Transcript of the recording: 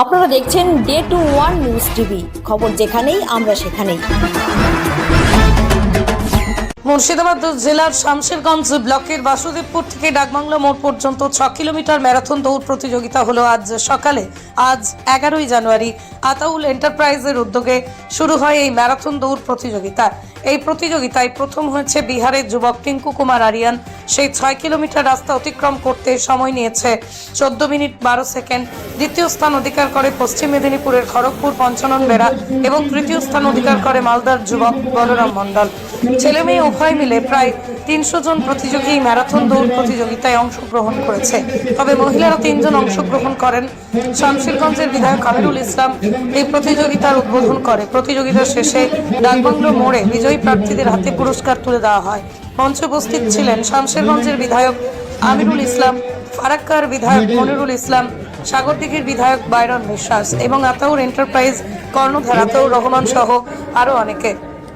আপনারা দেখছেন day two one news TV খবর যেখানেই, আমরা সেখানেই। মুর্শিদাবাদ জেলার শামশেরগঞ্জ ব্লকের বাসুদেবপুর থেকে ডাকবাংলা মোড় পর্যন্ত ছ কিলোমিটার ম্যারাথন দৌড় প্রতিযোগিতা হলো আজ সকালে। আজ এগারোই জানুয়ারি আতাউল এন্টারপ্রাইজের উদ্যোগে শুরু হয় এই ম্যারাথন দৌড় প্রতিযোগিতা। এই প্রতিযোগিতায় প্রথম হয়েছে বিহারের যুবক টিঙ্কু কুমার আরিয়ান। সেই ছয় কিলোমিটার রাস্তা অতিক্রম করতে সময় নিয়েছে চোদ্দ মিনিট বারো সেকেন্ড। দ্বিতীয় স্থান অধিকার করে পশ্চিম মেদিনীপুরের খড়গপুর, পঞ্চানন বেড়া এবং তৃতীয় স্থান অধিকার করে মালদার যুবক বলরাম মণ্ডল। ছেলে মেয়ে উভয় মিলে প্রায় তিনশো জন প্রতিযোগী ম্যারাথন দৌড় প্রতিযোগিতায় অংশগ্রহণ করেছে। তবে মহিলারা তিনজন অংশগ্রহণ করেন। শামশিরগঞ্জের বিধায়ক আমিরুল ইসলাম এই প্রতিযোগিতার উদ্বোধন করে। প্রতিযোগিতার শেষে ডাকবাংলো মোড়ে বিজয়ী প্রার্থীদের হাতে পুরস্কার তুলে দেওয়া হয়। মঞ্চে উপস্থিত ছিলেন শামশেরগঞ্জের বিধায়ক আমিরুল ইসলাম, ফারাক্কার বিধায়ক মনিরুল ইসলাম, সাগরদিঘির বিধায়ক বাইরন বিশ্বাস এবং আতাউর এন্টারপ্রাইজ কর্ণধার আতাউর রহমান সহ আরও অনেকে।